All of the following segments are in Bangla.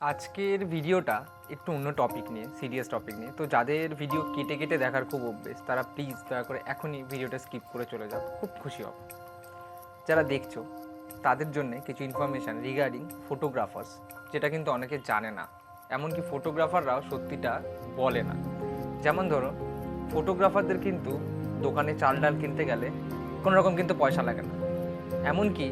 আজকের ভিডিওটা একটু অন্য টপিক নিয়ে সিরিয়াস টপিক নিয়ে। তো যাদের ভিডিও কেটে কেটে দেখার খুব অভ্যেস, তারা প্লিজ দয়া করে এখনই ভিডিওটা স্কিপ করে চলে যাও। খুব খুশি হব যারা দেখছ, তাদের জন্য কিছু ইনফরমেশান রিগার্ডিং ফটোগ্রাফার্স যেটা কিন্তু অনেকে জানে না। এমনকি ফটোগ্রাফাররাও সত্যিটা বলে না। যেমন ধরো ফটোগ্রাফারদের কিন্তু দোকানে চাল ডাল কিনতে গেলে কোনো রকম কিন্তু পয়সা লাগে না। এমনকি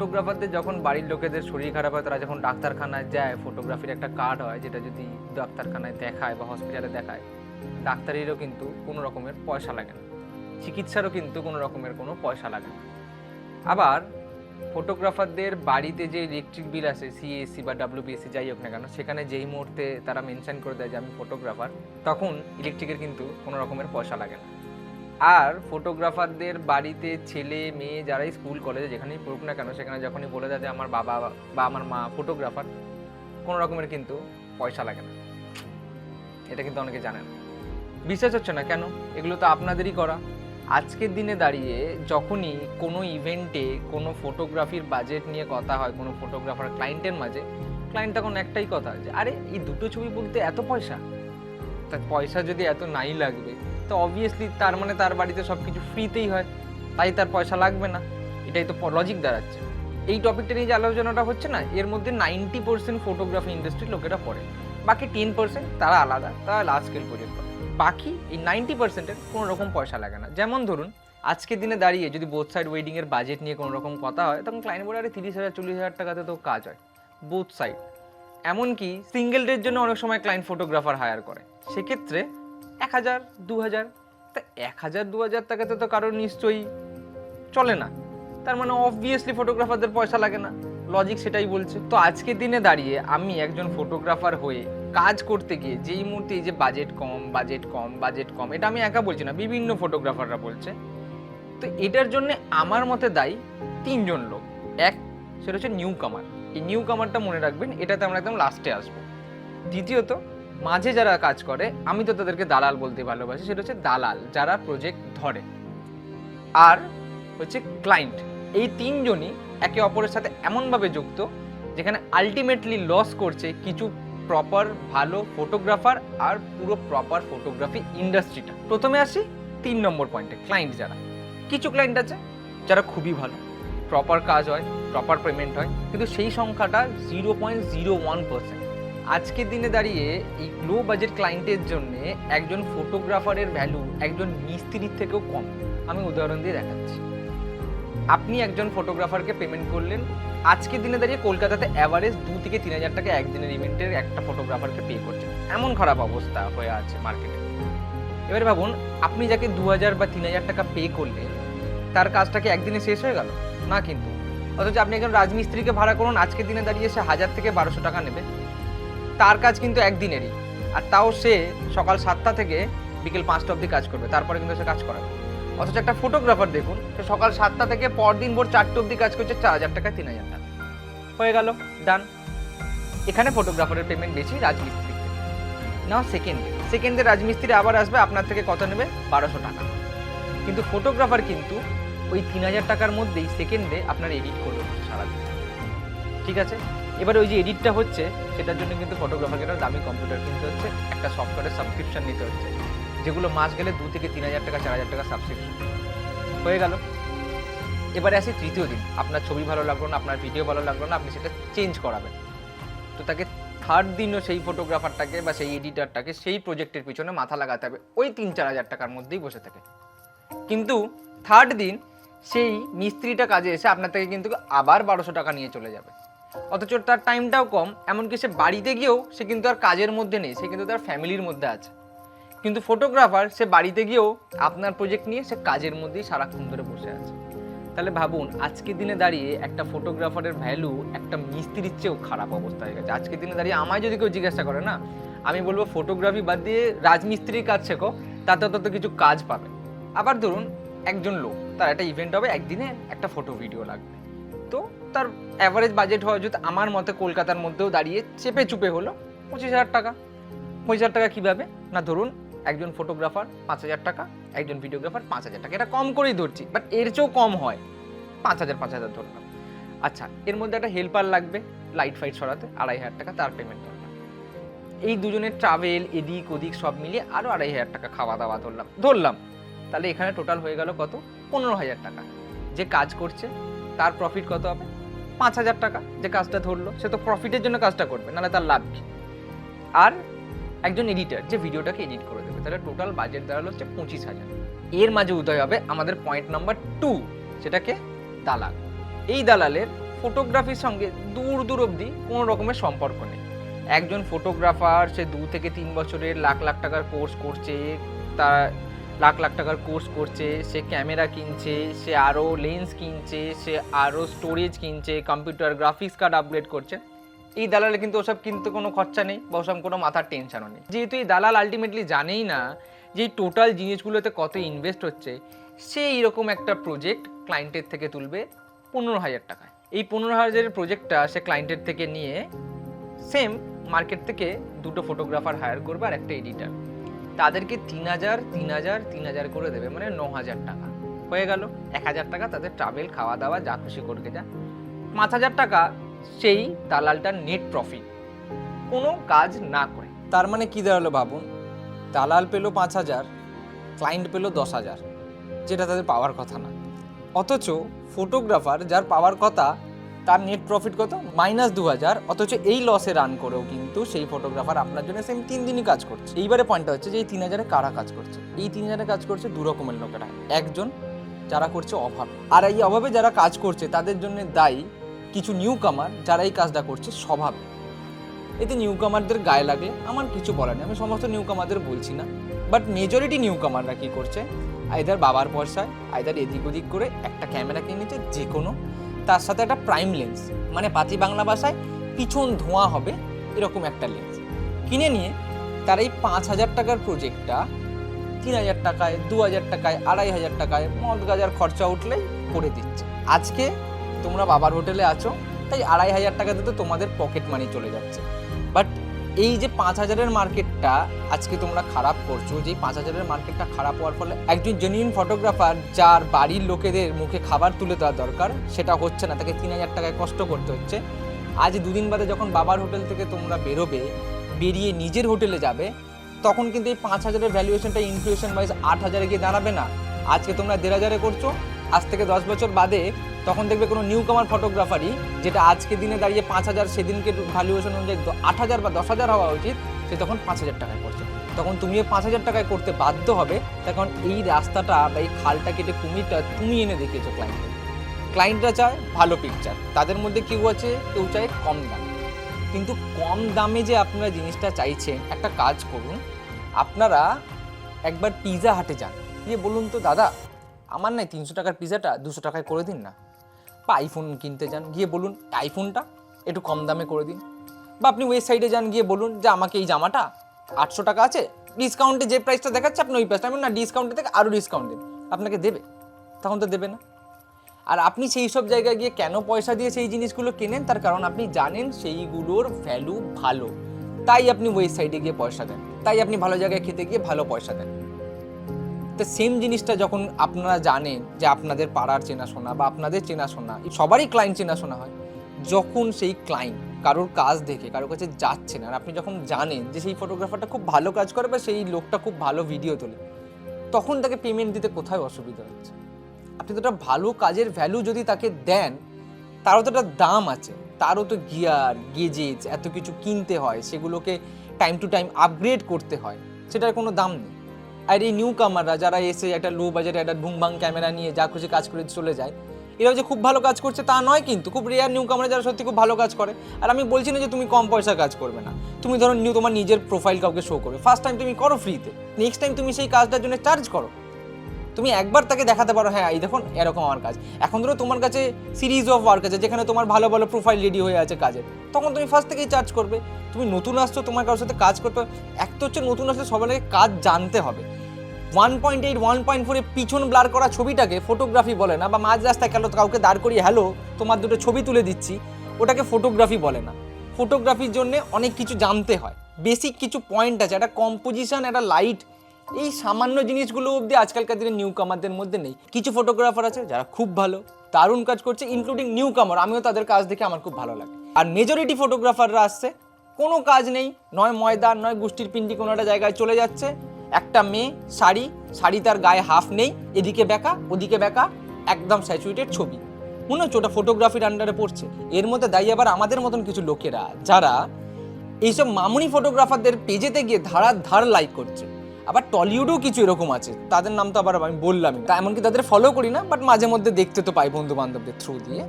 ফটোগ্রাফারদের যখন বাড়ির লোকেদের শরীর খারাপ হয়, তারা যখন ডাক্তারখানায় যায় ফটোগ্রাফির একটা কার্ড হয়, যেটা যদি ডাক্তারখানায় দেখায় বা হসপিটালে দেখায়, ডাক্তারেরও কিন্তু কোনো রকমের পয়সা লাগে না। চিকিৎসারও কিন্তু কোনো রকমের কোনো পয়সা লাগে না। আবার ফটোগ্রাফারদের বাড়িতে যে ইলেকট্রিক বিল আসে সিএসসি বা ডাব্লিউবিএসসি যাই হোক না কেন, সেখানে যেই মুহূর্তে তারা মেনশন করে দেয় যে আমি ফটোগ্রাফার তখন ইলেকট্রিকের কিন্তু কোনো রকমের পয়সা লাগে না। আর ফটোগ্রাফারদের বাড়িতে ছেলে, মেয়ে যারাই স্কুল কলেজে যেখানেই পড়ুক না কেন, সেখানে যখনই বলে দেয় যে আমার বাবা বা আমার মা ফটোগ্রাফার কোনো রকমের কিন্তু পয়সা লাগে না। এটা কিন্তু অনেকে জানে না। বিশ্বাস হচ্ছে না কেন? এগুলো তো আপনাদেরই করা। আজকের দিনে দাঁড়িয়ে যখনই কোনো ইভেন্টে কোনো ফটোগ্রাফির বাজেট নিয়ে কথা হয়, কোনো ফটোগ্রাফার ক্লায়েন্টের মাঝে ক্লায়েন্ট তখন একটাই কথা যে, আরে, এই দুটো ছবি বলতে এত পয়সা? তা পয়সা যদি এত নাই লাগবে তো অবভিয়াসলি তার মানে তার বাড়িতে সব কিছু ফ্রিতেই হয়, তাই তার পয়সা লাগবে না। এটাই তো লজিক দাঁড়াচ্ছে। এই টপিকটা নিয়ে যে আলোচনাটা হচ্ছে না, এর মধ্যে নাইনটি পার্সেন্ট ফটোগ্রাফি ইন্ডাস্ট্রির লোকেরা পড়ে। বাকি টেন পার্সেন্ট তারা আলাদা, তারা লার্জ স্কেল প্রজেক্ট করে। বাকি এই নাইনটি পার্সেন্টের কোনো রকম পয়সা লাগে না। যেমন ধরুন, আজকের দিনে দাঁড়িয়ে যদি বোথ সাইড ওয়েডিংয়ের বাজেট নিয়ে কোনো রকম কথা হয়, তখন ক্লায়েন্ট বলে, আরে, তিরিশ হাজার, চল্লিশ হাজার টাকাতে তো কাজ হয়। বোথ সাইড এমনকি সিঙ্গেল ডের জন্য অনেক সময় ক্লায়েন্ট ফটোগ্রাফার হায়ার করে। সেক্ষেত্রে এক হাজার, দু হাজার, তা এক হাজার, দু হাজার টাকাতে তো কারোর নিশ্চয়ই চলে না। তার মানে অবভিয়াসলি ফটোগ্রাফারদের পয়সা লাগে না। লজিক সেটাই বলছে। তো আজকের দিনে দাঁড়িয়ে আমি একজন ফটোগ্রাফার হয়ে কাজ করতে গিয়ে যেই মুহূর্তে এই যে বাজেট কম বাজেট কম বাজেট কম, এটা আমি একা বলছি না, বিভিন্ন ফটোগ্রাফাররা বলছে। তো এটার জন্য আমার মতে দায়ী তিনজন লোক। এক, সেটা হচ্ছে নিউ কামার এই নিউ কামারটা মনে রাখবেন, এটাতে আমরা একদম লাস্টে আসব। দ্বিতীয়ত মাঝে যারা কাজ করে, আমি তো তাদেরকে দালাল বলতে ভালোবাসি, সেটা হচ্ছে দালাল যারা প্রজেক্ট ধরে। আর হচ্ছে ক্লায়েন্ট এই তিনজনই একে অপরের সাথে এমনভাবে যুক্ত, যেখানে আলটিমেটলি লস করছে কিছু প্রপার ভালো ফটোগ্রাফার আর পুরো প্রপার ফটোগ্রাফি ইন্ডাস্ট্রিটা প্রথমে আসি তিন নম্বর পয়েন্টে ক্লায়েন্ট যারা। কিছু ক্লায়েন্ট আছে যারা খুবই ভালো প্রপার কাজ হয় প্রপার পেমেন্ট হয়, কিন্তু সেই সংখ্যাটা zero point zero one percent আজকের দিনে দাঁড়িয়ে এই লো বাজেট ক্লায়েন্টের জন্য একজন ফটোগ্রাফারের ভ্যালু একজন মিস্ত্রির থেকেও কম। আমি উদাহরণ দিয়ে দেখাচ্ছি। আপনি একজন ফটোগ্রাফারকে পেমেন্ট করলেন। আজকের দিনে দাঁড়িয়ে কলকাতাতে অ্যাভারেজ দু থেকে তিন হাজার টাকা একদিনের ইভেন্টের একটা ফটোগ্রাফারকে পে করছেন। এমন খারাপ অবস্থা হয়ে আছে মার্কেটে এবারে ভাবুন, আপনি যাকে দু হাজার বা তিন হাজার টাকা পে করলেন, তার কাজটা কি একদিনে শেষ হয়ে গেল? না কিন্তু। অথচ আপনি একজন রাজমিস্ত্রিকে ভাড়া করুন, আজকের দিনে দাঁড়িয়ে সে হাজার থেকে বারোশো টাকা নেবে। তার কাজ কিন্তু একদিনেরই। আর তাও সে সকাল সাতটা থেকে বিকেল পাঁচটা অবধি কাজ করবে। তারপরে কিন্তু সে কাজ করাবে। অথচ একটা ফটোগ্রাফার দেখুন, সে সকাল সাতটা থেকে পরদিন ভোর চারটে অবধি কাজ করছে চার হাজার টাকা, তিন হাজার টাকা। হয়ে গেল ডান এখানে ফটোগ্রাফারের পেমেন্ট বেশি, রাজমিস্ত্রি। না সেকেন্ডে সেকেন্ডে রাজমিস্ত্রি আবার আসবে, আপনার থেকে কত নেবে? বারোশো টাকা। কিন্তু ফটোগ্রাফার কিন্তু ওই তিন হাজার টাকার মধ্যেই সেকেন্ডে আপনার এডিট করবে সারাদিন। ঠিক আছে? এবারে ওই যে এডিটটা হচ্ছে, সেটার জন্য কিন্তু ফটোগ্রাফারকে দামি কম্পিউটার কিনতে হচ্ছে, একটা সফটওয়্যারের সাবস্ক্রিপশন নিতে হচ্ছে, যেগুলো মাস গেলে দু থেকে তিন হাজার টাকা, চার হাজার টাকা সাবস্ক্রিপশন হয়ে গেল। এবারে আসি তৃতীয় দিন। আপনার ছবি ভালো লাগল না, আপনার ভিডিও ভালো লাগল না, আপনি সেটা চেঞ্জ করাবেন। তো তাকে থার্ড দিনও সেই ফটোগ্রাফারটাকে বা সেই এডিটারটাকে সেই প্রজেক্টের পিছনে মাথা লাগাতে হবে, ওই তিন চার হাজার টাকার মধ্যেই বসে থাকে। কিন্তু থার্ড দিন সেই মিস্ত্রিটা কাজে এসে আপনার থেকে কিন্তু আবার বারোশো টাকা নিয়ে চলে যাবে। অথচ তার টাইমটাও কম, এমনকি সে বাড়িতে গিয়েও সে কিন্তু আর কাজের মধ্যে নেই, সে কিন্তু তার ফ্যামিলির মধ্যে আছে। কিন্তু ফটোগ্রাফার সে বাড়িতে গিয়েও আপনার প্রজেক্ট নিয়ে সে কাজের মধ্যেই সারাক্ষণ ধরে বসে আছে। তাহলে ভাবুন, আজকের দিনে দাঁড়িয়ে একটা ফটোগ্রাফারের ভ্যালু একটা মিস্ত্রির চেয়েও খারাপ অবস্থা হয়ে গেছে। আজকের দিনে দাঁড়িয়ে আমায় যদি কেউ জিজ্ঞাসা করে, না, আমি বলব ফটোগ্রাফি বাদ দিয়ে রাজমিস্ত্রির কাজ শেখো, তাতে তত কিছু কাজ পাবে। আবার ধরুন, একজন লোক, তার একটা ইভেন্ট হবে, একদিনে একটা ফটো ভিডিও লাগবে। তো তার অ্যাভারেজ বাজেট হয় যদি আমার মতে কলকাতার মধ্যেও দাঁড়িয়ে চেপে চুপে হলো। পঁচিশ হাজার টাকা। পঁচিশ হাজার টাকা কীভাবে? না, ধরুন একজন ফটোগ্রাফার পাঁচ হাজার টাকা, একজন ভিডিওগ্রাফার পাঁচ হাজার টাকা। এটা কম করেই ধরছি বাট এর চেয়েও কম হয়। পাঁচ হাজার পাঁচ হাজার ধরলাম। আচ্ছা এর মধ্যে একটা হেল্পার লাগবে লাইট ফাইট সরাতে, আড়াই হাজার টাকা তার পেমেন্ট ধরলাম। এই দুজনের ট্রাভেল এদিক ওদিক সব মিলিয়ে আরও আড়াই হাজার টাকা খাওয়া দাওয়া ধরলাম। ধরলাম। তাহলে এখানে টোটাল হয়ে গেল কত? পনেরো হাজার টাকা। যে কাজ করছে, তার প্রফিট কত হবে? পাঁচ হাজার টাকা যে কাজটা ধরলো, সে তো প্রফিটের জন্য কাজটা করবে, নাহলে তার লাভ কি? আর একজন এডিটার যে ভিডিওটাকে এডিট করে দেবে, তাহলে টোটাল বাজেট দাঁড়াল হচ্ছে পঁচিশ হাজার। এর মাঝে উদয় হবে আমাদের পয়েন্ট নাম্বার টু সেটাকে দালাল। এই দালালের ফটোগ্রাফির সঙ্গে দূর দূর অবধি কোনো রকমের সম্পর্ক নেই। একজন ফটোগ্রাফার সে দু থেকে তিন বছরের, লাখ লাখ টাকার কোর্স করছে, তার লাখ লাখ টাকার কোর্স করছে, সে ক্যামেরা কিনছে, সে আরও লেন্স কিনছে, সে আরও স্টোরেজ কিনছে কম্পিউটার গ্রাফিক্স কার্ড আপগ্রেড করছে। এই দালালে কিন্তু ওসব কিনতে কোনো খরচা নেই বা ওসব কোনো মাথার টেনশনও নেই। যেহেতু এই দালাল আলটিমেটলি জানেই না যে টোটাল জিনিসগুলোতে কত ইনভেস্ট হচ্ছে, সে এইরকম একটা প্রজেক্ট ক্লায়েন্টের থেকে তুলবে পনেরো হাজার টাকায়। এই পনেরো হাজারের প্রজেক্টটা সে ক্লায়েন্টের থেকে নিয়ে সেম মার্কেট থেকে দুটো ফটোগ্রাফার হায়ার করবে আর একটা এডিটার তাদেরকে তিন হাজার তিন হাজার তিন হাজার করে দেবে মানে ন হাজার টাকা। হয়ে গেল। এক হাজার টাকা তাদের ট্রাভেল খাওয়া দাওয়া যা খুশি করবে, যা। পাঁচ হাজার টাকা সেই দালালটার নেট প্রফিট কোনো কাজ না করে। তার মানে কি দাঁড়াল ভাবুন দালাল পেল পাঁচ হাজার ক্লায়েন্ট পেল দশ হাজার, যেটা তাদের পাওয়ার কথা না। অথচ ফটোগ্রাফার যার পাওয়ার কথা তার নেট প্রফিট কত? মাইনাস দু হাজার অথচ এই লসে রান করেও কিন্তু সেই ফটোগ্রাফার আপনার জন্য সেম তিন দিনই কাজ করছে। এইবারে পয়েন্টটা হচ্ছে যে এই তিন হাজারে কারা কাজ করছে? এই তিন হাজারে কাজ করছে দু রকমের লোকেরা। একজন যারা করছে অভাবে। আর এই অভাবে যারা কাজ করছে, তাদের জন্য দায়ী কিছু নিউ কামার যারা এই কাজটা করছে স্বভাবে। এতে নিউ কামারদের গায়ে লাগে আমার কিছু বলার নেই, আমি সমস্ত নিউ কামারদের বলছি না। বাট মেজরিটি নিউ কামাররা কী করছে? আইদার বাবার পয়সায় আইদার এদিক ওদিক করে একটা ক্যামেরা কিনেছে যে কোনো তার সাথে একটা প্রাইম লেন্স মানে পাতি বাংলা ভাষায় পিছন ধোঁয়া হবে, এরকম একটা লেন্স কিনে নিয়ে তার এই পাঁচ হাজার টাকার প্রজেক্টটা তিন হাজার টাকায়, দু হাজার টাকায়, আড়াই হাজার টাকায় মদ গাজার খরচা উঠলে করে দিচ্ছে। আজকে তোমরা বাবার হোটেলে আছো, তাই আড়াই হাজার টাকাতে তো তোমাদের পকেট মানি চলে যাচ্ছে। বাট এই যে পাঁচ হাজারের মার্কেটটা আজকে তোমরা খারাপ করছ, যে পাঁচ হাজারের মার্কেটটা খারাপ হওয়ার ফলে একজন জেনুইন ফটোগ্রাফার যার বাড়ির লোকেদের মুখে খাবার তুলে দেওয়া দরকার, সেটা হচ্ছে না, তাকে তিন হাজার টাকায় কষ্ট করতে হচ্ছে। আজ দুদিন বাদে যখন বাবার হোটেল থেকে তোমরা বেরোবে, বেরিয়ে নিজের হোটেলে যাবে, তখন কিন্তু এই পাঁচ হাজারের ভ্যালুয়েশনটা ইনফ্লেশন ওয়াইজ আট হাজারে গিয়ে দাঁড়াবে না। আজকে তোমরা দেড় হাজারে করছ, আজ থেকে দশ বছর বাদে তখন দেখবে কোনো নিউ কামার ফটোগ্রাফারই যেটা আজকে দিনে দাঁড়িয়ে পাঁচ হাজার, সেদিনকে ভ্যালুয়েশন অনুযায়ী আট হাজার বা দশ হাজার হওয়া উচিত, সে তখন পাঁচ হাজার টাকায় করছে। তখন তুমিও পাঁচ হাজার টাকায় করতে বাধ্য হবে তখন এই রাস্তাটা বা এই খালটা কেটে কুমিরটা তুমি এনে দেখিয়েছো ক্লায়েন্টকে ক্লায়েন্টরা চায় ভালো পিকচার তাদের মধ্যে কেউ আছে, কেউ চায় কম দাম। কিন্তু কম দামে যে আপনারা জিনিসটা চাইছেন, একটা কাজ করুন, আপনারা একবার পিৎজা হাটে যান। গিয়ে বলুন তো, দাদা, আমার নাই তিনশো টাকার পিৎজাটা দুশো টাকায় করে দিন না। বা আইফোন কিনতে যান, গিয়ে বলুন আইফোনটা একটু কম দামে করে দিন। বা আপনি ওয়েবসাইটে যান, গিয়ে বলুন যে, আমাকে এই জামাটা আটশো টাকা আছে ডিসকাউন্টে যে প্রাইসটা দেখাচ্ছে, আপনি ওই প্রাইসটা আমি না ডিসকাউন্টে থেকে আরও ডিসকাউন্ট দিন। আপনাকে দেবে, তখন তো দেবে না। আর আপনি সেই সব জায়গায় গিয়ে কেন পয়সা দিয়ে সেই জিনিসগুলো কেনেন? তার কারণ আপনি জানেন সেইগুলোর ভ্যালু ভালো। তাই আপনি ওয়েবসাইটে গিয়ে পয়সা দেন। তাই আপনি ভালো জায়গায় খেতে গিয়ে ভালো পয়সা দেন। তো সেম জিনিসটা যখন আপনারা জানেন যে আপনাদের পাড়ার চেনাশোনা বা আপনাদের চেনাশোনা সবারই ক্লায়েন্ট চেনাশোনা হয়। যখন সেই ক্লায়েন্ট কারোর কাজ দেখে, কারোর কাছে যাচ্ছে না, আর আপনি যখন জানেন যে সেই ফটোগ্রাফারটা খুব ভালো কাজ করে বা সেই লোকটা খুব ভালো ভিডিও তোলে, তখন তাকে পেমেন্ট দিতে কোথায় অসুবিধা হচ্ছে? আপনি তো একটা ভালো কাজের ভ্যালু যদি তাকে দেন, তারও তো একটা দাম আছে, তারও তো গিয়ার গেজেজ এত কিছু কিনতে হয়, সেগুলোকে টাইম টু টাইম আপগ্রেড করতে হয়, সেটার কোনো দাম নেই। আর এই নিউ কামাররা যারা এসে একটা লো বাজেটে একটা ভুংবাং ক্যামেরা নিয়ে যা খুশি কাজ করে চলে যায়, এরাও যে খুব ভালো কাজ করছে তা নয় কিন্তু, খুব রেয়ার নিউ কামার যারা সত্যি খুব ভালো কাজ করে। আর আমি বলছি না যে তুমি কম পয়সা কাজ করবে না। তুমি ধরো নিউ তোমার নিজের প্রোফাইল কাউকে শো করবে। ফার্স্ট টাইম তুমি করো ফ্রিতে নেক্সট টাইম তুমি সেই কাজটার জন্য চার্জ করো। তুমি একবার তাকে দেখাতে পারো হ্যাঁ এই দেখুন, এরকম আমার কাজ। এখন ধরো তোমার কাছে সিরিজ অফ ওয়ার্ক আছে, যেখানে তোমার ভালো ভালো প্রোফাইল রেডি হয়ে আছে কাজের তখন তুমি ফার্স্ট থেকেই চার্জ করবে। তুমি নতুন আসছো, তোমার কারোর সাথে কাজ করতে। এক তো হচ্ছে নতুন আসলে আগে কাজ জানতে হবে। One point eight one point ফোরে পিছন ব্লার করা ছবিটাকে ফটোগ্রাফি বলে না, বা মাঝ রাস্তায় গেল কাউকে দাঁড় করিয়ে হ্যালো তোমার দুটো ছবি তুলে দিচ্ছি। ওটাকে ফটোগ্রাফি বলে না। ফটোগ্রাফির জন্য অনেক কিছু জানতে হয়। বেসিক কিছু পয়েন্ট আছে, একটা কম্পোজিশন একটা লাইট এই সামান্য জিনিসগুলো অবধি আজকালকার দিনে নিউ কামারদের মধ্যে নেই। কিছু ফটোগ্রাফার আছে যারা খুব ভালো, দারুণ কাজ করছে ইনক্লুডিং নিউ কামার আমিও তাদের কাজ দেখে আমার খুব ভালো লাগে। আর মেজরিটি ফটোগ্রাফাররা আসছে, কোনো কাজ নেই, নয় ময়দান নয় গোষ্ঠীর পিন্ডি কোনো একটা জায়গায় চলে যাচ্ছে। একটা মেয়ে, শাড়ি শাড়ি তার গায়ে হাফ নেই, এদিকে বেঁকা, ওদিকে বেঁকা, একদম স্যাচুয়েটেড ছবি। মনে হচ্ছে ওটা ফটোগ্রাফির আন্ডারে পড়ছে। এর মধ্যে দায়ী আবার আমাদের মতন কিছু লোকেরা, যারা এইসব মামুনি ফটোগ্রাফারদের পেজেতে গিয়ে ধারার ধার লাইক করছে। আবার টলিউডেও কিছু এরকম আছে, তাদের নাম তো আবার আমি বললামই। তা এমনকি তাদের ফলো করি না বাট মাঝে মধ্যে দেখতে তো পাই বন্ধু বান্ধবদের থ্রু দিয়ে।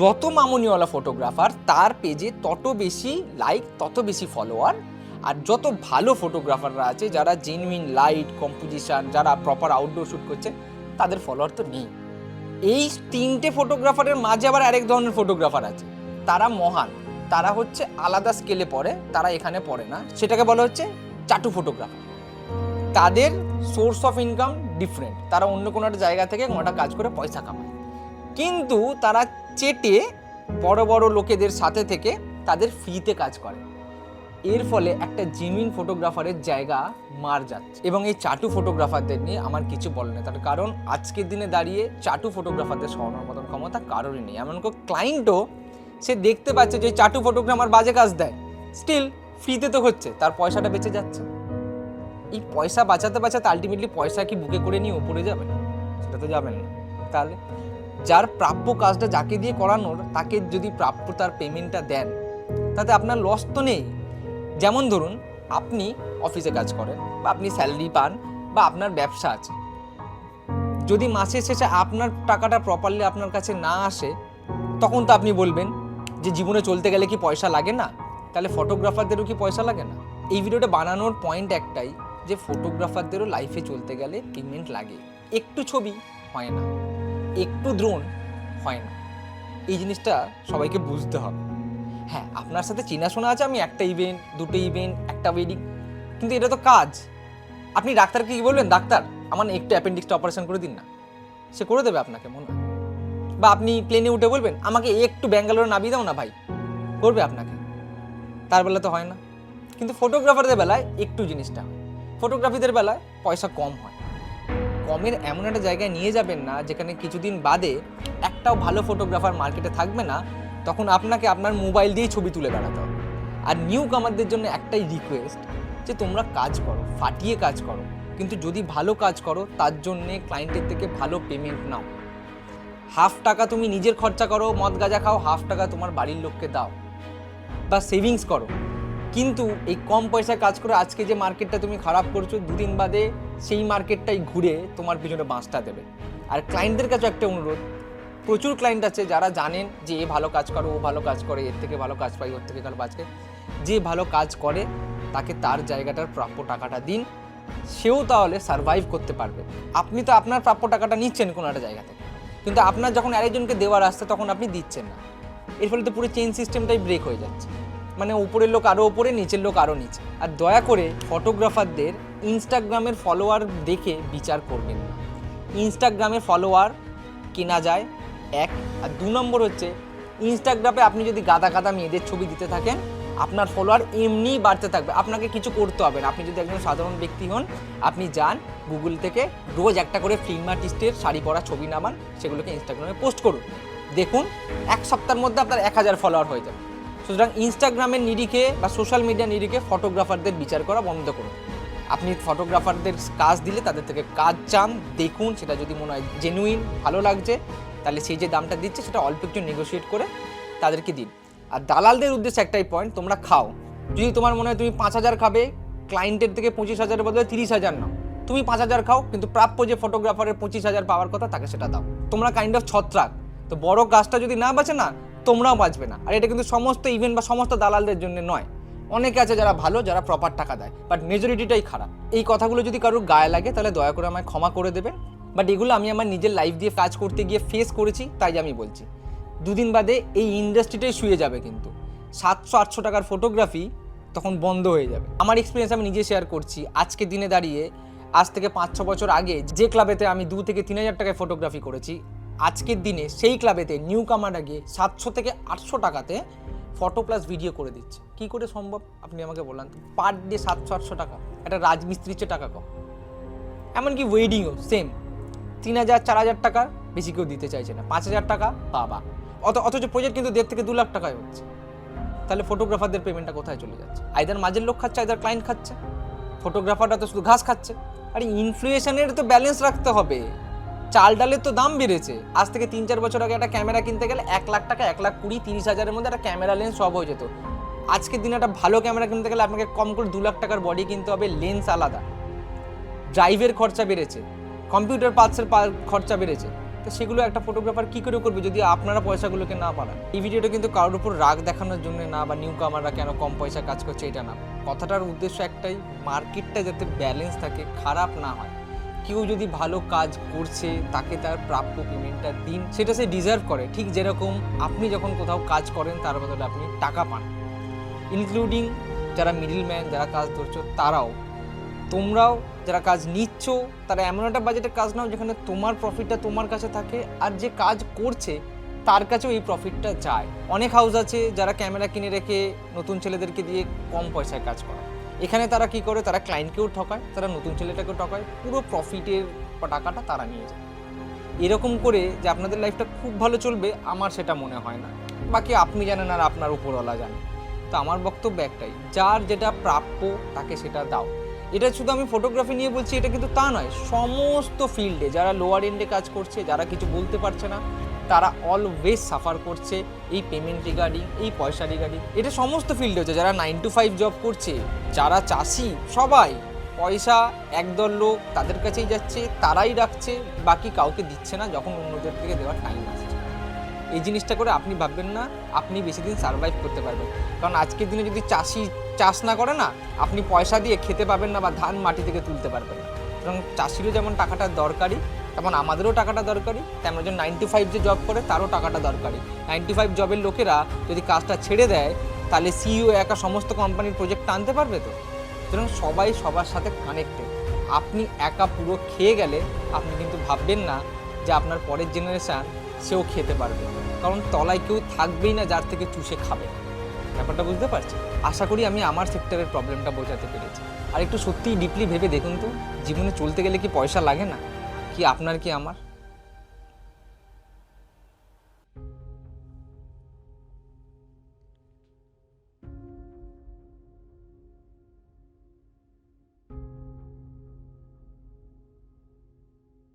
যত মামুনিওয়ালা ফটোগ্রাফার তার পেজে তত বেশি লাইক তত বেশি ফলোয়ার আর যত ভালো ফটোগ্রাফাররা আছে, যারা জেনুইন লাইট কম্পোজিশন যারা প্রপার আউটডোর শ্যুট করছে, তাদের ফলোয়ার তো নেই। এই তিনটে ফটোগ্রাফারের মাঝে আবার আরেক ধরনের ফটোগ্রাফার আছে। তারা মহান, তারা হচ্ছে আলাদা স্কেলে পড়ে, তারা এখানে পড়ে না। সেটাকে বলা হচ্ছে চাটু ফটোগ্রাফার তাদের সোর্স অফ ইনকাম ডিফারেন্ট তারা অন্য কোনো একটা জায়গা থেকে কোনো একটা কাজ করে পয়সা কামায়। কিন্তু তারা চেটে বড় বড় লোকেদের সাথে থেকে তাদের ফ্রিতে কাজ করে। এর ফলে একটা জেনুইন ফটোগ্রাফারের জায়গা মার যাচ্ছে। এবং এই চাটু ফটোগ্রাফারদের নিয়ে আমার কিছু বলে না তার কারণ আজকের দিনে দাঁড়িয়ে চাটু ফটোগ্রাফারদের সরানোর মতন ক্ষমতা কারোরই নেই। এমন কোনো ক্লায়েন্টও সে দেখতে পাচ্ছে যে চাটু ফটোগ্রাফার বাজে কাজ দেয়। স্টিল ফ্রিতে তো হচ্ছে। তার পয়সাটা বেঁচে যাচ্ছে। এই পয়সা বাঁচাতে বাঁচাতে আলটিমেটলি পয়সা কি বুকে করে নিয়ে উপরে যাবেন সেটা তো যাবেন না। তাহলে যার প্রাপ্য কাজটা যাকে দিয়ে করানোর, তাকে যদি প্রাপ্য তার পেমেন্টটা দেন, তাতে আপনার লস তো নেই। যেমন ধরুন, আপনি অফিসে কাজ করেন, বা আপনি স্যালারি পান, বা আপনার ব্যবসা আছে। যদি মাসের শেষে আপনার টাকাটা প্রপারলি আপনার কাছে না আসে, তখন তো আপনি বলবেন যে জীবনে চলতে গেলে কি পয়সা লাগে না? তাহলে ফটোগ্রাফারদেরও কি পয়সা লাগে না? এই ভিডিওটা বানানোর পয়েন্ট একটাই যে ফটোগ্রাফারদেরও লাইফে চলতে গেলে পেমেন্ট লাগে। একটু ছবি হয় না, একটু দ্রোণ হয় না। এই জিনিসটা সবাইকে বুঝতে হবে। হ্যাঁ আপনার সাথে চেনাশোনা আছে, আমি একটা ইভেন্ট দুটো ইভেন্ট একটা ওয়েডিং কিন্তু এটা তো কাজ। আপনি ডাক্তারকে কি বলবেন? ডাক্তার, আমার একটু অ্যাপেন্ডিক্সটা অপারেশন করে দিন না। সে করে দেবে আপনাকে মনে হয়। বা আপনি প্লেনে উঠে বলবেন, আমাকে একটু ব্যাঙ্গালোরে নামিয়ে দাও না ভাই। করবে আপনাকে। তার বেলা তো হয় না। কিন্তু ফটোগ্রাফারদের বেলায় একটু জিনিসটা হয়। ফটোগ্রাফিদের বেলায় পয়সা কম হয়। কমের এমন একটা জায়গায় নিয়ে যাবেন না, যেখানে কিছুদিন বাদে একটাও ভালো ফটোগ্রাফার মার্কেটে থাকবে না, তখন আপনাকে আপনার মোবাইল দিয়েই ছবি তুলে বেড়াতে হবে। আর নিউ কামারদের জন্য একটাই রিকোয়েস্ট যে তোমরা কাজ করো, ফাটিয়ে কাজ করো। কিন্তু যদি ভালো কাজ করো, তার জন্যে ক্লায়েন্টের থেকে ভালো পেমেন্ট নাও। হাফ টাকা তুমি নিজের খরচা করো, মদ গাঁজা খাও, হাফ টাকা তোমার বাড়ির লোককে দাও। বা সেভিংস করো। কিন্তু এই কম পয়সায় কাজ করে আজকে যে মার্কেটটা তুমি খারাপ করছ, দুদিন বাদে সেই মার্কেটটাই ঘুরে তোমার পিছনে বাঁশটা দেবে। আর ক্লায়েন্টদের কাছে একটা অনুরোধ, প্রচুর ক্লায়েন্ট আছে যারা জানেন যে এ ভালো কাজ করে, ও ভালো কাজ করে, এর থেকে ভালো কাজ পাই, ওর থেকে ভালো কাজ যে ভালো কাজ করে, তাকে তার জায়গাটার প্রাপ্য টাকাটা দিন, সেও তাহলে সার্ভাইভ করতে পারবে। আপনি তো আপনার প্রাপ্য টাকাটা নিচ্ছেন কোনো একটা জায়গা থেকে। কিন্তু আপনার যখন আরেকজনকে দেওয়ার আসছে তখন আপনি দিচ্ছেন না। এর ফলে তো পুরো চেইন সিস্টেমটাই ব্রেক হয়ে যাচ্ছে। মানে উপরের লোক আরও উপরে, নিচের লোক আরও নিচে। আর দয়া করে ফটোগ্রাফারদের ইনস্টাগ্রামের ফলোয়ার দেখে বিচার করবেন না। ইনস্টাগ্রামে ফলোয়ার কেনা যায় এক। আর দু নম্বর হচ্ছে, ইনস্টাগ্রামে আপনি যদি গাদা গাদা মেয়েদের ছবি দিতে থাকেন, আপনার ফলোয়ার এমনিই বাড়তে থাকবে। আপনাকে কিছু করতে হবে না। আপনি যদি একজন সাধারণ ব্যক্তি হন, আপনি যান গুগল থেকে, রোজ একটা করে ফিল্ম আর্টিস্টের শাড়ি পরা ছবি নামান, সেগুলোকে ইনস্টাগ্রামে পোস্ট করুন। দেখুন, এক সপ্তাহের মধ্যে আপনার এক হাজার ফলোয়ার হয়ে যাবে। সুতরাং ইনস্টাগ্রামের নিরিখে বা সোশ্যাল মিডিয়া নিরিখে ফটোগ্রাফারদের বিচার করা বন্ধ করুন। আপনি ফটোগ্রাফারদের কাজ দিলে তাদের থেকে কাজ চান, দেখুন, সেটা যদি মনে হয় জেনুইন ভালো লাগছে, তাহলে সেই যে দামটা দিচ্ছে, সেটা অল্প একটু নেগোশিয়েট করে তাদেরকে দিন। আর দালালদের উদ্দেশ্যে একটাই পয়েন্ট তোমরা খাও। যদি তোমার মনে হয় তুমি পাঁচ হাজার খাবে ক্লায়েন্টের থেকে পঁচিশ হাজারের বদলে তিরিশ হাজার নাও। তুমি পাঁচ হাজার খাও, কিন্তু প্রাপ্য যে ফটোগ্রাফারের পঁচিশ হাজার পাওয়ার কথা, তাকে সেটা দাও। তোমরা কাইন্ড অফ ছত্রাক। তো বড় গাছটা যদি না বাঁচে না তোমরাও বাঁচবে না। আর এটা কিন্তু সমস্ত ইভেন্ট বা সমস্ত দালালদের জন্য নয়। অনেকে আছে যারা ভালো, যারা প্রপার টাকা দেয় বাট মেজরিটিটাই খারাপ। এই কথাগুলো যদি কারোর গায়ে লাগে, তাহলে দয়া করে আমায় ক্ষমা করে দেবেন। বাট এগুলো আমি আমার নিজের লাইফ দিয়ে কাজ করতে গিয়ে ফেস করেছি, তাই আমি বলছি। দুদিন বাদে এই ইন্ডাস্ট্রিটাই শুয়ে যাবে কিন্তু। সাতশো, আটশো টাকার ফটোগ্রাফি তখন বন্ধ হয়ে যাবে। আমার এক্সপিরিয়েন্স আমি নিজে শেয়ার করছি। আজকে দিনে দাঁড়িয়ে, আজ থেকে পাঁচ, ছ বছর আগে যে ক্লাবেতে আমি দু থেকে তিন হাজার টাকায় ফটোগ্রাফি করেছি আজকের দিনে সেই ক্লাবেতে নিউ কামাররা গিয়ে সাতশো থেকে আটশো টাকাতে ফটো প্লাস ভিডিও করে দিচ্ছে। কি করে সম্ভব? আপনি আমাকে বললেন পার ডে সাতশো, আটশো টাকা। একটা রাজমিস্ত্রির চেয়ে টাকা কম। এমনকি ওয়েডিংও সেম তিন হাজার, চার হাজার টাকা বেশি কেউ দিতে চাইছে না। পাঁচ হাজার টাকা, বাবা। অত, অথচ প্রজেক্ট কিন্তু দেড় থেকে দু লাখ টাকায় হচ্ছে। তাহলে ফটোগ্রাফারদের পেমেন্টটা কোথায় চলে যাচ্ছে? আইদার মাঝের লোক খাচ্ছে আইদার ক্লায়েন্ট খাচ্ছে। ফটোগ্রাফাররা তো শুধু ঘাস খাচ্ছে। আর ইনফ্লুয়েশনের তো ব্যালেন্স রাখতে হবে। চাল ডালের তো দাম বেড়েছে। আজ থেকে তিন চার বছর আগে একটা ক্যামেরা কিনতে গেলে এক লাখ টাকা, এক লাখ কুড়ি, তিরিশ হাজারের মধ্যে একটা ক্যামেরা লেন্স সব হয়ে যেত। আজকের দিনে একটা ভালো ক্যামেরা কিনতে গেলে আপনাকে কম করে দু লাখ টাকার বডি কিনতে হবে লেন্স আলাদা। ড্রাইভের খরচা বেড়েছে কম্পিউটার পার্টসের খরচা বেড়েছে। তো সেগুলো একটা ফটোগ্রাফার কী করে করবে যদি আপনারা পয়সাগুলোকে না পারান এই ভিডিওটা কিন্তু কারোর উপর রাগ দেখানোর জন্য না বা নিউ কামাররা কেন কম পয়সা কাজ করছে এটা না। কথাটার উদ্দেশ্য একটাই মার্কেটটা যাতে ব্যালেন্স থাকে, খারাপ না হয়। কেউ যদি ভালো কাজ করছে, তাকে তার প্রাপ্য পেমেন্টটা দিন। সেটা সে ডিজার্ভ করে। ঠিক যেরকম আপনি যখন কোথাও কাজ করেন, তার বদলে আপনি টাকা পান। ইনক্লুডিং যারা মিডল ম্যান যারা কাজ ধরছো, তারাও। তোমরাও যারা কাজ নিচ্ছ, তারা এমন একটা বাজেটের কাজ নাও যেখানে তোমার প্রফিটটা তোমার কাছে থাকে, আর যে কাজ করছে, তার কাছেও এই প্রফিটটা যায়। অনেক হাউস আছে যারা ক্যামেরা কিনে রেখে নতুন ছেলেদেরকে দিয়ে কম পয়সায় কাজ করায়। এখানে তারা কি করে? তারা ক্লায়েন্টকেও ঠকায়, তারা নতুন ছেলেটাকেও ঠকায়, পুরো প্রফিটের টাকাটা তারা নিয়ে যায়। এরকম করে যে আপনাদের লাইফটা খুব ভালো চলবে, আমার সেটা মনে হয় না। বাকি আপনি জানেন আর আপনার উপরওয়ালা জানে। তো আমার বক্তব্য একটাই, যার যেটা প্রাপ্য তাকে সেটা দাও। এটা শুধু আমি ফটোগ্রাফি নিয়ে বলছি, এটা কিন্তু তা নয়, সমস্ত ফিল্ডে যারা লোয়ার এন্ডে কাজ করছে, যারা কিছু বলতে পারছে না তারা অলওয়েজ সাফার করছে এই পেমেন্ট রিগার্ডিং এই পয়সা রিগার্ডিং এটা সমস্ত ফিল্ডে হচ্ছে। যারা নাইন টু ফাইভ জব করছে, যারা চাষি, সবাই পয়সা একদল লোক তাদের কাছেই যাচ্ছে, তারাই রাখছে, বাকি কাউকে দিচ্ছে না যখন অন্যদের থেকে দেওয়ার টাইম আসছে। এই জিনিসটা করে আপনি ভাববেন না, আপনি বেশি দিন সার্ভাইভ করতে পারবেন। কারণ আজকের দিনে যদি চাষি চাষ না করে না, আপনি পয়সা দিয়ে খেতে পাবেন না বা ধান মাটি থেকে তুলতে পারবেন না। সুতরাং চাষিরও যেমন টাকাটা দরকারি তেমন আমাদেরও টাকাটা দরকারি, তেমন একজন নাইন টু ফাইভ যে জব করে তারও টাকাটা দরকারি। নাইন টু ফাইভ জবের লোকেরা যদি কাজটা ছেড়ে দেয়, তাহলে সিইও একা সমস্ত কোম্পানির প্রজেক্ট আনতে পারবে তো? সুতরাং সবাই সবার সাথে কানেক্টেড আপনি একা পুরো খেয়ে গেলে আপনি কিন্তু ভাববেন না যে আপনার পরের জেনারেশান সেও খেতে পারবে। কারণ তলায় কেউ থাকবেই না যার থেকে চুষে খাবে। ব্যাপারটা বুঝতে পারছি আশা করি আমি আমার সেক্টরের প্রবলেমটা বোঝাতে পেরেছি। আর একটু সত্যিই ডিপলি ভেবে দেখুন তো, জীবনে চলতে গেলে কি পয়সা লাগে না? কি আপনার কি আমার?